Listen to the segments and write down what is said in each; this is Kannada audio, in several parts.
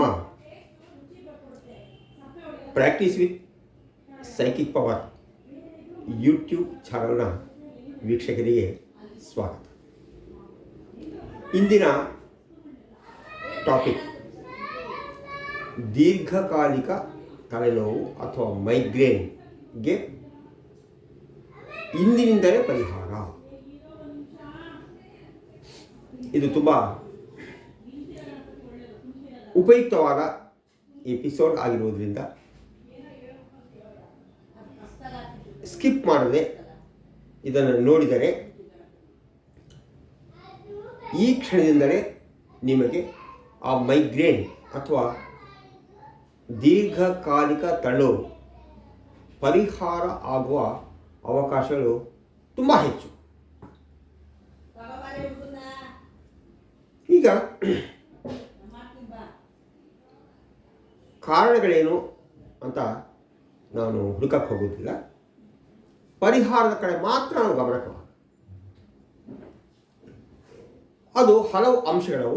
ನಮ್ಮ practice with psychic power YouTube ಚಾನಲ್ನ ವೀಕ್ಷಕರಿಗೆ ಸ್ವಾಗತ. ಇಂದಿನ ಟಾಪಿಕ್ ದೀರ್ಘಕಾಲಿಕ ತಲೆನೋವು ಅಥವಾ ಮೈಗ್ರೇನ್ಗೆ ಇಂದಿನಿಂದಲೇ ಪರಿಹಾರ. ಇದು ತುಂಬ ಉಪಯುಕ್ತವಾದ ಎಪಿಸೋಡ್ ಆಗಿರುವುದರಿಂದ ಸ್ಕಿಪ್ ಮಾಡದೆ ಇದನ್ನು ನೋಡಿದರೆ ಈ ಕ್ಷಣದಿಂದಲೇ ನಿಮಗೆ ಆ ಮೈಗ್ರೇನ್ ಅಥವಾ ದೀರ್ಘಕಾಲಿಕ ತಳ್ಳು ಪರಿಹಾರ ಆಗುವ ಅವಕಾಶಗಳು ತುಂಬ ಹೆಚ್ಚು. ಈಗ ಕಾರಣಗಳೇನು ಅಂತ ನಾನು ಹುಡುಕಕ್ಕೆ ಹೋಗೋದಿಲ್ಲ. ಪರಿಹಾರದ ಕಡೆ ಮಾತ್ರ ನಾನು ಗಮನ ಅದು ಹಲವು ಅಂಶಗಳು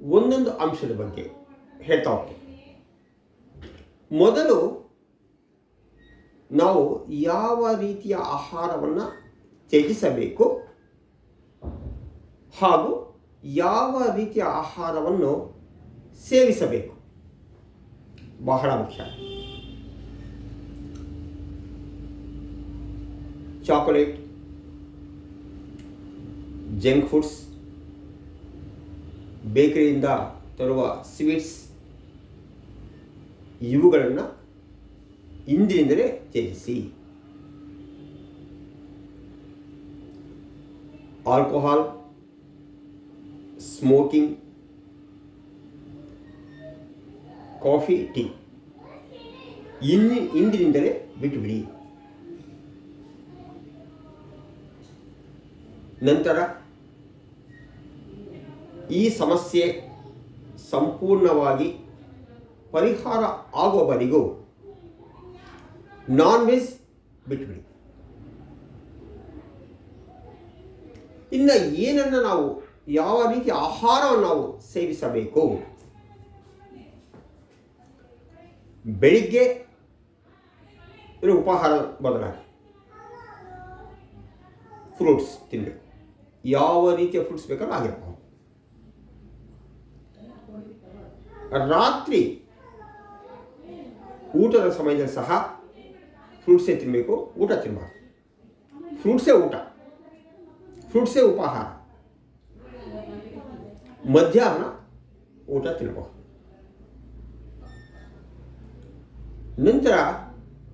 ಒಂದೊಂದು ಅಂಶದ ಬಗ್ಗೆ ಹೇಳ್ತಾ ಹೋಗ್ತೀವಿ ಮೊದಲು ನಾವು ಯಾವ ರೀತಿಯ ಆಹಾರವನ್ನು ತ್ಯಜಿಸಬೇಕು ಹಾಗೂ ಯಾವ ರೀತಿಯ ಆಹಾರವನ್ನು ಸೇವಿಸಬೇಕು. ಬಹಳ ಮುಖ್ಯ. ಚಾಕೊಲೇಟ್ ಜಂಕ್ ಫುಡ್ಸ್ ಬೇಕರಿಯಿಂದ ತರುವ ಸ್ವೀಟ್ಸ್ ಇವುಗಳನ್ನು ಇಂದಿನಿಂದಲೇ ತ್ಯಜಿಸಿ. Alcohol smoking coffee, tea. ಇನ್ನು ಇಂದಿನಿಂದಲೇ ಬಿಟ್ಟುಬಿಡಿ ನಂತರ ಈ ಸಮಸ್ಯೆ ಸಂಪೂರ್ಣವಾಗಿ ಪರಿಹಾರ ಆಗುವವರೆಗೂ ನಾನ್ ವೆಜ್ ಬಿಟ್ಟುಬಿಡಿ ಇನ್ನು ಏನನ್ನು ನಾವು ಯಾವ ರೀತಿ ಆಹಾರವನ್ನು ನಾವು ಸೇವಿಸಬೇಕು? ಬೆಳಿಗ್ಗೆ ಇರೋ ಉಪಹಾರ ಬದಲಾಗಿ. ಫ್ರೂಟ್ಸ್ ತಿನ್ನಬೇಕು ಯಾವ ರೀತಿಯ ಫ್ರೂಟ್ಸ್ ಬೇಕಾದ್ರೂ ಆಗಿರಬಹುದು ರಾತ್ರಿ ಊಟದ ಸಮಯದಲ್ಲಿ ಸಹ ಫ್ರೂಟ್ಸೇ ತಿನ್ನಬೇಕು ಊಟ ತಿನ್ನಬಾರ್ದು ಫ್ರೂಟ್ಸೇ ಊಟ. ಫ್ರೂಟ್ಸೇ ಉಪಹಾರ. ಮಧ್ಯಾಹ್ನ ಊಟ ತಿನ್ನಬಹುದು ನಂತರ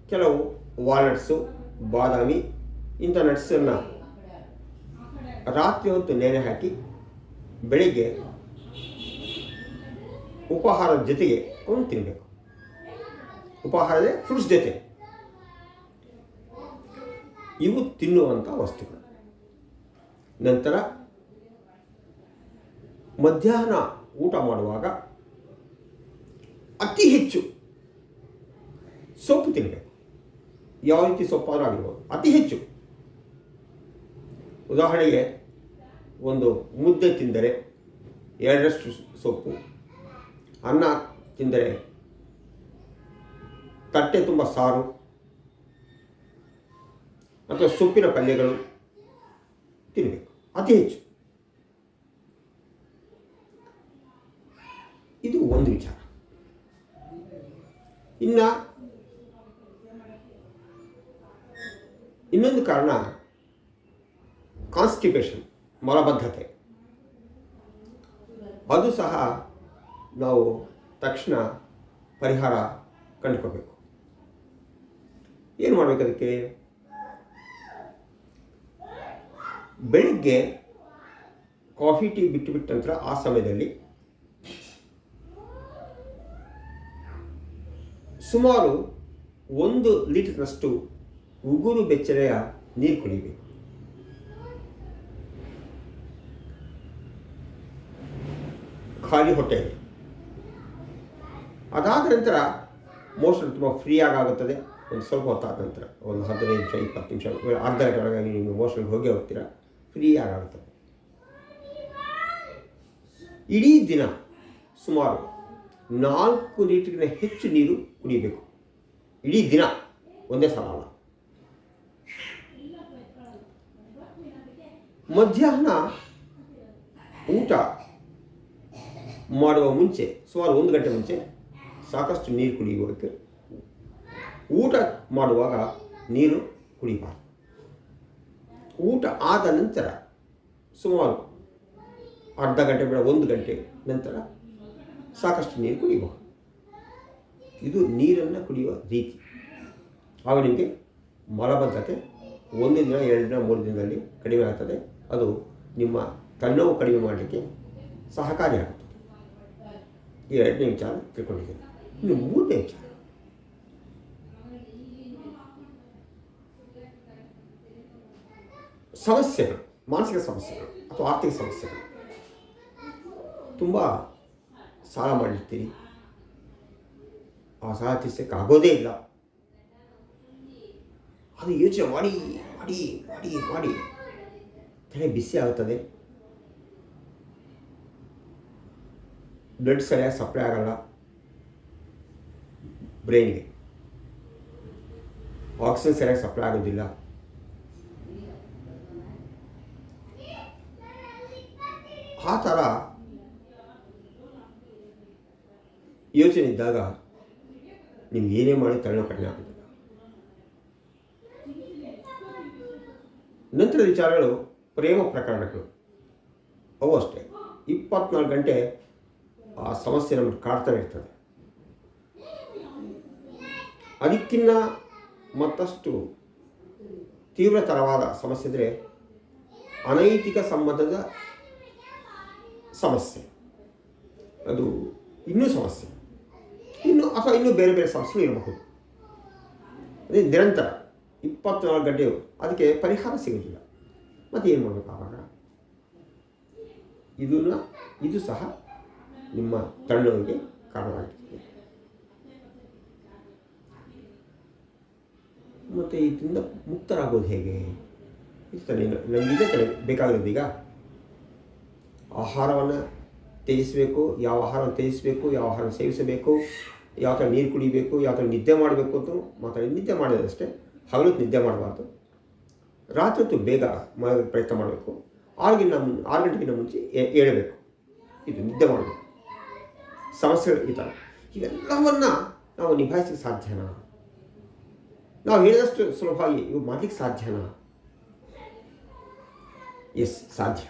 ಕೆಲವು ವಾಲ್ನಟ್ಸು ಬಾದಾಮಿ ಇಂಥ ನಟ್ಸನ್ನು ರಾತ್ರಿ ಹೊತ್ತು ನೆನೆ ಹಾಕಿ ಬೆಳಿಗ್ಗೆ ಉಪಹಾರದ ಜೊತೆಗೆ ಅವನು ತಿನ್ನಬೇಕು ಉಪಹಾರದ ಫ್ರೂಟ್ಸ್ ಜೊತೆ. ಇವು ತಿನ್ನುವಂಥ ವಸ್ತುಗಳು. ನಂತರ ಮಧ್ಯಾಹ್ನ ಊಟ ಮಾಡುವಾಗ ಅತಿ ಹೆಚ್ಚು ಸೊಪ್ಪು ತಿನ್ನಬೇಕು ಯಾವ ರೀತಿ ಸೊಪ್ಪಾದರೂ ಆಗಿರ್ಬೋದು ಅತಿ ಹೆಚ್ಚು. ಉದಾಹರಣೆಗೆ ಒಂದು ಮುದ್ದೆ ತಿಂದರೆ ಎರಡರಷ್ಟು ಸೊಪ್ಪು. ಅನ್ನ ತಿಂದರೆ ತಟ್ಟೆ ತುಂಬ ಸಾರು. ಅಥವಾ ಸೊಪ್ಪಿನ ಪಲ್ಯಗಳು ತಿನ್ನಬೇಕು ಅತಿ ಹೆಚ್ಚು. ಇದು ಒಂದು ವಿಚಾರ. ಇನ್ನು ಇನ್ನೊಂದು ಕಾರಣ ಕಾನ್ಸ್ಟಿಪೇಷನ್ ಮಲಬದ್ಧತೆ. ಅದು ಸಹ ನಾವು ತಕ್ಷಣ ಪರಿಹಾರ ಕಂಡುಕೊಳ್ಬೇಕು. ಏನು ಮಾಡಬೇಕು ಅದಕ್ಕೆ? ಬೆಳಿಗ್ಗೆ ಕಾಫಿ ಟೀ ಬಿಟ್ಟು ಬಿಟ್ಟ ನಂತರ ಆ ಸಮಯದಲ್ಲಿ ಸುಮಾರು ಒಂದು ಲೀಟರ್ನಷ್ಟು ಉಗುರು ಬೆಚ್ಚನೆಯ ನೀರು ಕುಡಿಬೇಕು ಖಾಲಿ ಹೊಟ್ಟೆಯಲ್ಲಿ ಅದಾದ ನಂತರ ಮೋಷನ್ ತುಂಬ ಫ್ರೀ ಆಗುತ್ತದೆ. ಒಂದು ಸ್ವಲ್ಪ ಹೊತ್ತಾದ ನಂತರ ಒಂದು ಹದಿನೈದು ನಿಮಿಷ, ಇಪ್ಪತ್ತು ನಿಮಿಷ ಅರ್ಧ ಗಂಟೆ ಒಳಗಾಗಿ ನೀವು ಮೋಷನ್ಗೆ ಹೋಗಿ ಹೋಗ್ತೀರಾ. ಫ್ರೀ ಆಗುತ್ತದೆ. ಇಡೀ ದಿನ ಸುಮಾರು ನಾಲ್ಕು ಲೀಟರ್ಗಿಂತ ಹೆಚ್ಚು ನೀರು ಕುಡಿಬೇಕು ಇಡೀ ದಿನ ಒಂದೇ ಸಲ ಅಲ್ಲ. ಮಧ್ಯಾಹ್ನ ಊಟ ಮಾಡುವ ಮುಂಚೆ, ಸುಮಾರು ಒಂದು ಗಂಟೆ ಮುಂಚೆ ಸಾಕಷ್ಟು ನೀರು ಕುಡಿಯುವುದಕ್ಕೆ ಊಟ ಮಾಡುವಾಗ ನೀರು ಕುಡಿಬಾರ್ದು ಊಟ ಆದ ನಂತರ ಸುಮಾರು ಅರ್ಧ ಗಂಟೆ ಬೇಡ, ಒಂದು ಗಂಟೆ ನಂತರ ಸಾಕಷ್ಟು ನೀರು ಕುಡಿಬಾರ್ದು ಇದು ನೀರನ್ನು ಕುಡಿಯುವ ರೀತಿ. ಆಗ ನಿಮಗೆ ಮಲಬದ್ಧತೆ ಒಂದು ದಿನ, ಎರಡು ದಿನ, ಮೂರು ದಿನದಲ್ಲಿ ಕಡಿಮೆ ಆಗ್ತದೆ. ಅದು ನಿಮ್ಮ ತನ್ನೋವು ಕಡಿಮೆ ಮಾಡಲಿಕ್ಕೆ ಸಹಕಾರಿಯಾಗುತ್ತದೆ ಈ ಎರಡನೇ ವಿಚಾರ ತಿಳ್ಕೊಂಡಿದ್ದೇನೆ. ಇನ್ನು ಮೂರನೇ ವಿಚಾರ. ಸಮಸ್ಯೆಗಳು, ಮಾನಸಿಕ ಸಮಸ್ಯೆಗಳು ಅಥವಾ ಆರ್ಥಿಕ ಸಮಸ್ಯೆಗಳು ತುಂಬ ಸಾಲ ಮಾಡಿರ್ತೀರಿ ಆ ಸಾಲ ತೀರ್ಸೋಕ್ಕಾಗೋದೇ ಇಲ್ಲ. ಅದು ಯೋಚನೆ ಮಾಡಿ ಮಾಡಿ ಮಾಡಿ ಮಾಡಿ. ತಲೆ ಬಿಸಿ ಆಗುತ್ತದೆ ಬ್ಲಡ್ ಸರಿಯಾಗಿ ಸಪ್ಲೈ ಆಗಲ್ಲ. ಬ್ರೈನ್ಗೆ ಆಕ್ಸಿಜನ್ ಸರಿಯಾಗಿ ಸಪ್ಲೈ ಆಗೋದಿಲ್ಲ. ಆ ಥರ ಯೋಚನೆ ಇದ್ದಾಗ ನಿಮ್ಗೆ ಏನೇ ಮಾಡಿ ತಲೆನೋವು ಕಡಿಮೆ ಆಗೋದಿಲ್ಲ. ನಂತರದ ವಿಚಾರಗಳು ಪ್ರೇಮ ಪ್ರಕರಣಗಳು. ಅವು ಅಷ್ಟೇ. ಇಪ್ಪತ್ನಾಲ್ಕು ಗಂಟೆ ಆ ಸಮಸ್ಯೆ ನಮಗೆ ಕಾಡ್ತಾನೆ ಇರ್ತದೆ. ಅದಕ್ಕಿನ್ನ ಮತ್ತಷ್ಟು ತೀವ್ರತರವಾದ ಸಮಸ್ಯೆ ಅಂದರೆ ಅನೈತಿಕ ಸಂಬಂಧದ ಸಮಸ್ಯೆ. ಅದು ಇನ್ನೂ ಸಮಸ್ಯೆ. ಇನ್ನು ಅಥವಾ ಇನ್ನೂ ಬೇರೆ ಬೇರೆ ಸಮಸ್ಯೆಗಳು ಇರಬಹುದು. ಅದೇ ನಿರಂತರ ಇಪ್ಪತ್ನಾಲ್ಕು ಗಂಟೆಯು ಅದಕ್ಕೆ ಪರಿಹಾರ ಸಿಗೋದಿಲ್ಲ ಮತ್ತೆ ಏನು ಮಾಡಬೇಕು ಆವಾಗ ಇದನ್ನ ಇದು ಸಹ ನಿಮ್ಮ ತಳ್ಳುವಿಗೆ ಕಾರಣವಾಗಿರ್ತದೆ ಮತ್ತು ಇದರಿಂದ ಮುಕ್ತರಾಗೋದು ಹೇಗೆ? ಇದು ತಲೆ ನಮಗಿದೆ ತಲೆ ಬೇಕಾಗಿರೋದು ಈಗ. ಆಹಾರವನ್ನು ತ್ಯಜಿಸಬೇಕು, ಯಾವ ಆಹಾರವನ್ನು ತ್ಯಜಿಸಬೇಕು, ಯಾವ ಆಹಾರ ಸೇವಿಸಬೇಕು, ಯಾವ ಥರ ನೀರು ಕುಡಿಬೇಕು, ಯಾವ ಥರ ನಿದ್ದೆ ಮಾಡಬೇಕು ಅಂತ ಮಾತಾಡಿ, ನಿದ್ದೆ ಮಾಡೋದಷ್ಟೇ ಹಗಲು ನಿದ್ದೆ ಮಾಡಬಾರ್ದು. ರಾತ್ರಿ ಬೇಗ ಪ್ರಯತ್ನ ಮಾಡಬೇಕು. ಆರುಗಿನ್ನ ಮುನ್ ಆರು ಗಂಟೆಗಿಂತ ಮುಂಚೆ ಹೇಳಬೇಕು ಇದು ನಿದ್ದೆ ಮಾಡಬೇಕು. ಸಮಸ್ಯೆಗಳು ಈ ಥರ ಇವೆಲ್ಲವನ್ನು ನಾವು ನಿಭಾಯಿಸಲಿಕ್ಕೆ ಸಾಧ್ಯನಾ ನಾವು ಹೇಳಿದಷ್ಟು ಸುಲಭವಾಗಿ ಇವು ಮಾಡಲಿಕ್ಕೆ ಸಾಧ್ಯನಾ ಎಸ್, ಸಾಧ್ಯ.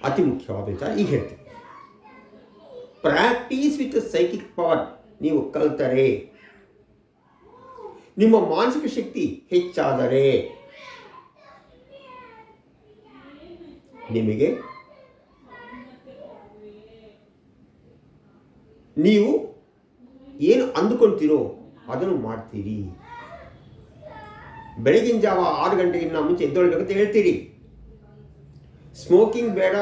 ಅತಿ ಮುಖ್ಯವಾದ ವಿಚಾರ ಈಗ ಹೇಳ್ತೀನಿ. ಪ್ರಾಕ್ಟೀಸ್ ವಿತ್ ಸೈಕಿಕ್ ಪವರ್ ನೀವು ಕಲ್ತರೆ. ನಿಮ್ಮ ಮಾನಸಿಕ ಶಕ್ತಿ ಹೆಚ್ಚಾದರೆ. ನಿಮಗೆ? ನೀವು ಏನು ಅಂದುಕೊಳ್ತೀರೋ ಅದನ್ನು ಮಾಡ್ತೀರಿ. ಬೆಳಗಿನ ಜಾವ ಆರು ಗಂಟೆಗಿನ್ನ ಮುಂಚೆ ಎದ್ದೊಳ್ಬೇಕಂತ ಹೇಳ್ತೀರಿ. ಸ್ಮೋಕಿಂಗ್ ಬೇಡ,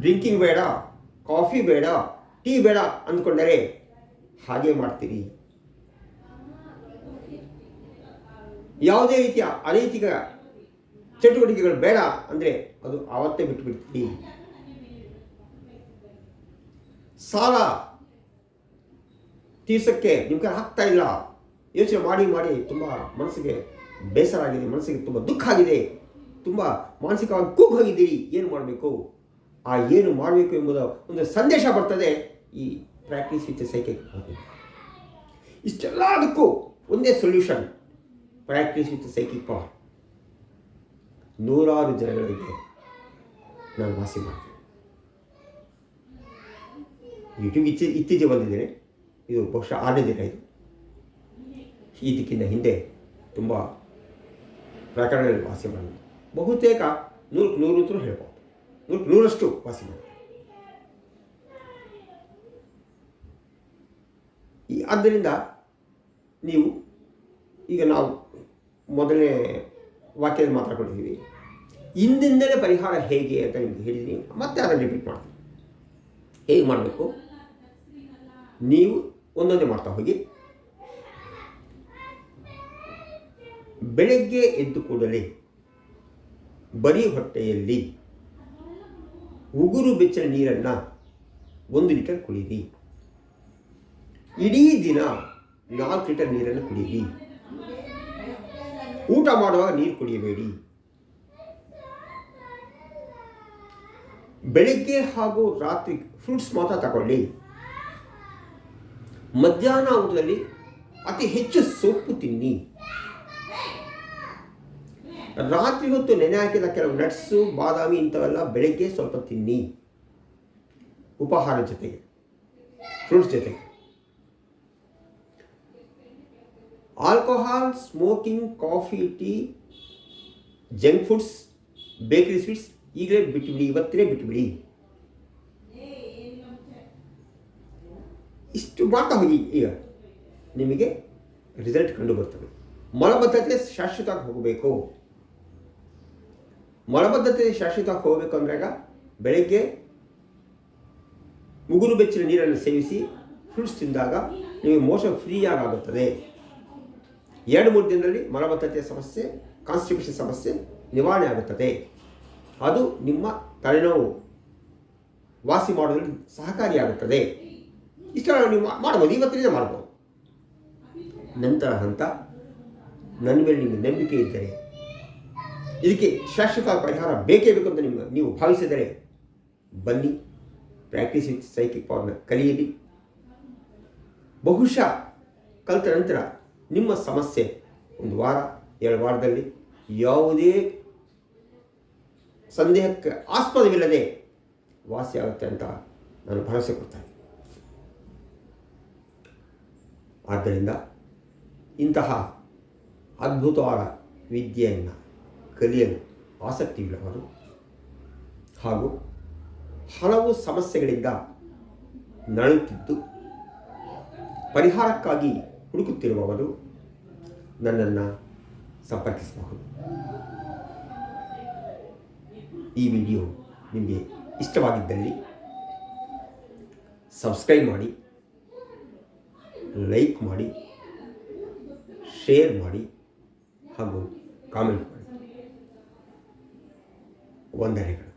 ಡ್ರಿಂಕಿಂಗ್ ಬೇಡ, ಕಾಫಿ ಬೇಡ, ಟೀ ಬೇಡ ಅಂದ್ಕೊಂಡರೆ ಹಾಗೆ ಮಾಡ್ತೀರಿ. ಯಾವುದೇ ರೀತಿಯ ಅನೈತಿಕ ಚಟುವಟಿಕೆಗಳು ಬೇಡ ಅಂದರೆ ಅದು ಆವತ್ತೇ ಬಿಟ್ಬಿಡ್ತೀವಿ ಸಾಲ ತೀರ್ಸಕ್ಕೆ ನಿಮ್ಮ ಕೈ ಆಗ್ತಾ ಇಲ್ಲ. ಯೋಚನೆ ಮಾಡಿ ಮಾಡಿ ತುಂಬ ಮನಸ್ಸಿಗೆ ಬೇಸರ ಆಗಿದೆ, ಮನಸ್ಸಿಗೆ ತುಂಬ ದುಃಖ ಆಗಿದೆ. ತುಂಬ ಮಾನಸಿಕವಾಗಿ ಕೂಗೋಗಿದ್ದೀರಿ ಏನು ಮಾಡಬೇಕು? ಆ ಏನು ಮಾಡಬೇಕು ಎಂಬುದು ಒಂದು ಸಂದೇಶ ಬರ್ತದೆ ಈ ಪ್ರಾಕ್ಟೀಸ್ ವಿತ್ ಸೈಕೆ ಇಷ್ಟೆಲ್ಲದಕ್ಕೂ ಒಂದೇ solution. Practice with psychic power ನೂರಾರು ಜನಗಳಿಗೆ ನಾನು ವಾಸಿ ಮಾಡ್ತೇನೆ. ಯೂಟ್ಯೂಬ್ ಇಚ್ಛೆ ಇತ್ತೀಚೆಗೆ ಬಂದಿದ್ದೇನೆ. ಇದು ಬಹುಶಃ ಆರನೇ ದಿನ ಇದು. ಇದಕ್ಕಿಂತ ಹಿಂದೆ ತುಂಬ ಪ್ರಕರಣಗಳಲ್ಲಿ ವಾಸಿ ಮಾಡಿದೆ. ಬಹುತೇಕ ನೂರಕ್ಕೆ ನೂರು ಅಂತಲೂ ಹೇಳ್ಬೋದು. ನೂರಕ್ಕೆ ನೂರಷ್ಟು ವಾಸಿ ಮಾಡಿದೆ. ಆದ್ದರಿಂದ ನೀವು ಈಗ ನಾವು ಮೊದಲನೇ ವಾಕ್ಯದಲ್ಲಿ ಕೊಟ್ಟಿದ್ದೀವಿ ಇಂದಿಂದಲೇ ಪರಿಹಾರ ಹೇಗೆ ಅಂತ ನಿಮ್ಗೆ ಹೇಳಿದ್ದೀನಿ. ಮತ್ತೆ ಅದನ್ನು ರಿಪೀಟ್ ಮಾಡ್ತೀನಿ. ಹೇಗೆ ಮಾಡಬೇಕು? ನೀವು ಒಂದೊಂದೇ ಮಾಡ್ತಾ ಹೋಗಿ. ಬೆಳಗ್ಗೆ ಎದ್ದು ಕೂಡಲೇ ಬರೀ ಹೊಟ್ಟೆಯಲ್ಲಿ ಉಗುರು ಬೆಚ್ಚಿನ ನೀರನ್ನು ಒಂದು ಲೀಟರ್ ಕುಡೀರಿ ಇಡೀ ದಿನ ನಾಲ್ಕು ಲೀಟರ್ ನೀರನ್ನು ಕುಡಿಯಿರಿ. ಊಟ ಮಾಡುವಾಗ ನೀರು ಕುಡಿಯಬೇಡಿ. ಬೆಳಿಗ್ಗೆ ಹಾಗೂ ರಾತ್ರಿ ಫ್ರೂಟ್ಸ್ ಮಾತ್ರ ತಗೊಳ್ಳಿ. ಮಧ್ಯಾಹ್ನ ಊಟದಲ್ಲಿ ಅತಿ ಹೆಚ್ಚು ಸೊಪ್ಪು ತಿನ್ನಿ. ರಾತ್ರಿ ಹೊತ್ತು ನೆನೆ ಹಾಕಿದ ಕೆಲವು ನಟ್ಸು ಬಾದಾಮಿ ಇಂಥವೆಲ್ಲ ಬೆಳಗ್ಗೆ ಸ್ವಲ್ಪ ತಿನ್ನಿ. ಉಪಹಾರ ಜೊತೆಗೆ ಫ್ರೂಟ್ಸ್ ಜೊತೆಗೆ. Alcohol smoking coffee tea junk foods bakery sweets ಈಗಲೇ ಬಿಟ್ಟುಬಿಡಿ ಇವತ್ತೇ ಬಿಟ್ಟುಬಿಡಿ ಇಷ್ಟು ಮಾಡ್ತಾ ಹೋಗಿ ಈಗ. ನಿಮಗೆ ರಿಸಲ್ಟ್ ಕಂಡು ಬರ್ತದೆ. ಮಲಬದ್ಧತೆ ಶಾಶ್ವತವಾಗಿ ಹೋಗಬೇಕು. ಮಲಬದ್ಧತೆ ಶಾಶ್ವತವಾಗಿ ಹೋಗಬೇಕು ಅಂದಾಗ ಬೆಳಗ್ಗೆ ಮುಗುರು ಬೆಚ್ಚಿನ ನೀರನ್ನು ಸೇವಿಸಿ ಫ್ರೂಟ್ಸ್ ತಿಂದಾಗ ನಿಮಗೆ ಮೋಷನ್ ಫ್ರೀಯಾಗಿ ಆಗುತ್ತದೆ. ಎರಡು ಮೂರು ದಿನದಲ್ಲಿ ಮಲಬದ್ಧತೆಯ ಸಮಸ್ಯೆ ಕಾನ್ಸ್ಟಿಟ್ಯೂಷನ್ ಸಮಸ್ಯೆ ನಿವಾರಣೆ ಆಗುತ್ತದೆ. ಅದು ನಿಮ್ಮ ತಲೆನೋವು ವಾಸಿ ಮಾಡೋದ್ರಲ್ಲಿ ಸಹಕಾರಿಯಾಗುತ್ತದೆ. ಇಷ್ಟ ನೀವು ಮಾಡ್ಬೋದು ಇವತ್ತಿನಿಂದ ಮಾಡ್ಬೋದು ನಂತರ ಹಂತ, ನನ್ನ ಮೇಲೆ ನಿಮಗೆ ನಂಬಿಕೆ ಇದ್ದರೆ, ಇದಕ್ಕೆ ಶಾಶ್ವತ ಪರಿಹಾರ ಬೇಕೇ ಬೇಕು ಅಂತ ನಿಮ್ಮ, ನೀವು ಭಾವಿಸಿದರೆ, ಬನ್ನಿ ಪ್ರಾಕ್ಟೀಸ್ ವಿತ್ ಸೈಕಿಕ್ ಪವರ್ನ ಕಲಿಯಿರಿ ಬಹುಶಃ ಕಲಿತ ನಂತರ ನಿಮ್ಮ ಸಮಸ್ಯೆ ಒಂದು ವಾರ, ಎರಡು ವಾರದಲ್ಲಿ ಯಾವುದೇ ಸಂದೇಹಕ್ಕೆ ಆಸ್ಪದವಿಲ್ಲದೆ ವಾಸಿಯಾಗುತ್ತೆ ಅಂತ ನಾನು ಭರವಸೆ ಕೊಡ್ತೇನೆ ಆದ್ದರಿಂದ ಇಂತಹ ಅದ್ಭುತವಾದ ವಿದ್ಯೆಯನ್ನು, ಕಲಿಯಲು ಆಸಕ್ತಿಯುಳ್ಳವರು ಹಾಗೂ ಹಲವು ಸಮಸ್ಯೆಗಳಿಂದ ನಳುತ್ತಿದ್ದು ಪರಿಹಾರಕ್ಕಾಗಿ ಹುಡುಕುತ್ತಿರುವವರು ನನ್ನನ್ನು ಸಂಪರ್ಕಿಸಬಹುದು. ಈ ವಿಡಿಯೋ ನಿಮಗೆ ಇಷ್ಟವಾಗಿದ್ದಲ್ಲಿ ಸಬ್ಸ್ಕ್ರೈಬ್ ಮಾಡಿ ಲೈಕ್ ಮಾಡಿ ಶೇರ್ ಮಾಡಿ ಹಾಗೂ ಕಾಮೆಂಟ್ ಮಾಡಿ. ವಂದನೆಗಳು.